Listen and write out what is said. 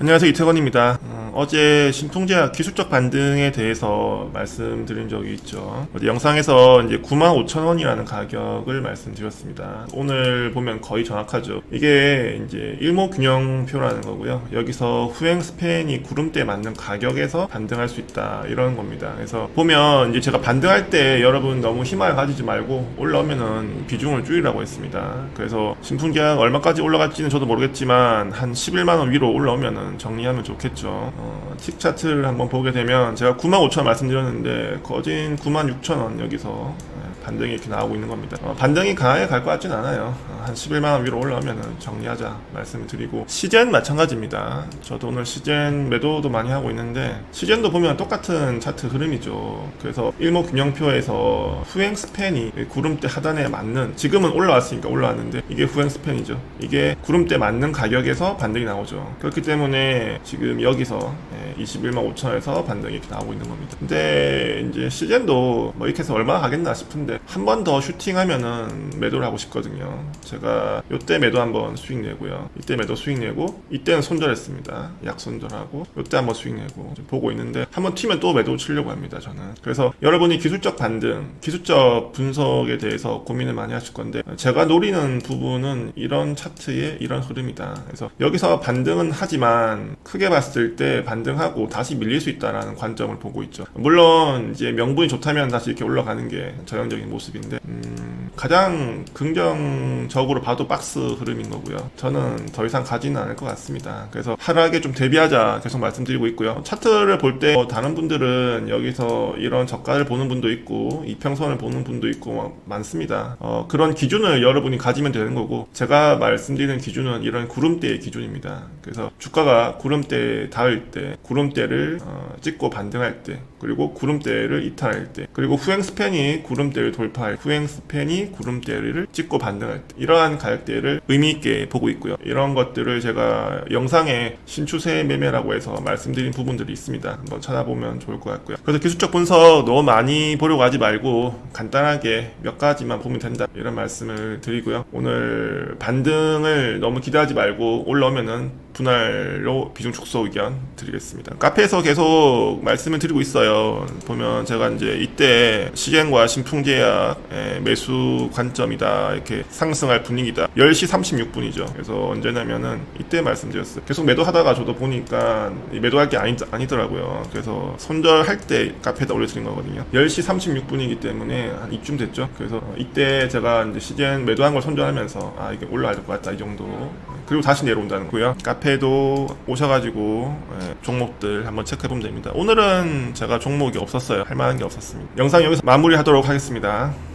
안녕하세요 이태건입니다. 어, 어제 신통제약 기술적 반등에 대해서 말씀드린 적이 있죠. 어제 영상에서 이제 95,000원이라는 가격을 말씀드렸습니다. 오늘 보면 거의 정확하죠. 이게 이제 일목균형표라는 거고요. 여기서 후행 스팬이 구름대에 맞는 가격에서 반등할 수 있다 이런 겁니다. 그래서 보면 이제 제가 반등할 때 여러분 너무 희망을 가지지 말고 올라오면은 비중을 줄이라고 했습니다. 그래서 신풍제약 얼마까지 올라갈지는 저도 모르겠지만 한 11만 원 위로 올라오면은 정리하면 좋겠죠. 어, 틱 차트를 한번 보게 되면 제가 9만 5천 원 말씀드렸는데 거진 9만 6천 원 여기서. 예, 반등이 이렇게 나오고 있는 겁니다. 어, 반등이 강하게 갈 것 같진 않아요. 어, 한 11만 원 위로 올라오면 정리하자 말씀을 드리고 시젠 마찬가지입니다. 저도 오늘 시젠 매도도 많이 하고 있는데 시젠도 보면 똑같은 차트 흐름이죠. 그래서 일목균형표에서 후행 스팬이 구름대 하단에 맞는 지금은 올라왔으니까 올라왔는데 이게 후행 스팬이죠. 이게 구름대 맞는 가격에서 반등이 나오죠. 그렇기 때문에 지금 여기서 21만 5천에서 반등이 이렇게 나오고 있는 겁니다. 근데 이제 시젠도 뭐 이렇게 해서 얼마나 가겠나 싶은데 한 번 더 슈팅하면은 매도를 하고 싶거든요. 제가 요때 매도 한번 수익 내고요. 이때 매도 수익 내고 이때는 손절했습니다. 약 손절하고 요때 한번 수익 내고 보고 있는데 한번 튀면 또 매도 치려고 합니다. 저는. 그래서 여러분이 기술적 반등, 기술적 분석에 대해서 고민을 많이 하실 건데 제가 노리는 부분은 이런 차트의 이런 흐름이다. 그래서 여기서 반등은 하지만 크게 봤을 때 반등하 고 다시 밀릴 수 있다라는 관점을 보고 있죠. 물론 이제 명분이 좋다면 다시 이렇게 올라가는 게 전형적인 모습인데 음, 가장 긍정적으로 봐도 박스 흐름인 거고요. 저는 더 이상 가지는 않을 것 같습니다. 그래서 하락에 좀 대비하자 계속 말씀드리고 있고요. 차트를 볼 때 다른 분들은 여기서 이런 저가를 보는 분도 있고 이평선을 보는 분도 있고 막 많습니다. 어, 그런 기준을 여러분이 가지면 되는 거고 제가 말씀드리는 기준은 이런 구름대의 기준입니다. 그래서 주가가 구름대에 닿을 때 구름 대를 어, 찍고 반등할 때 그리고 구름대를 이탈할 때 그리고 후행 스팬이 구름대를 돌파할 후행 스팬이 구름대를 찍고 반등할 때 이러한 가격대를 의미 있게 보고 있고요. 이런 것들을 제가 영상에 신추세 매매라고 해서 말씀드린 부분들이 있습니다. 한번 찾아보면 좋을 것 같고요. 그래서 기술적 분석 너무 많이 보려고 하지 말고 간단하게 몇 가지만 보면 된다 이런 말씀을 드리고요. 오늘 반등을 너무 기대하지 말고 올라오면은 분할로 비중 축소 의견 드리겠습니다. 카페에서 계속 말씀을 드리고 있어요. 보면 제가 이제 이때 시행과 신풍제약 매수 관점이다. 이렇게 상승할 분위기다. 10시 36분이죠. 그래서 언제냐면은 이때 말씀드렸어요. 계속 매도하다가 저도 보니까 이 매도할 게 아니, 아니더라고요. 그래서 손절할 때 카페에다 올려드린 거거든요. 10시 36분이기 때문에 한 이쯤 됐죠. 그래서 이때 제가 이제 시젠 매도한 걸 손절하면서 아 이게 올라갈 것 같다 이 정도. 그리고 다시 내려온다는 거고요. 카페도 오셔가지고 예, 종목들 한번 체크해보면 됩니다. 오늘은 제가 종목이 없었어요. 할 만한 게 없었습니다. 영상 여기서 마무리하도록 하겠습니다.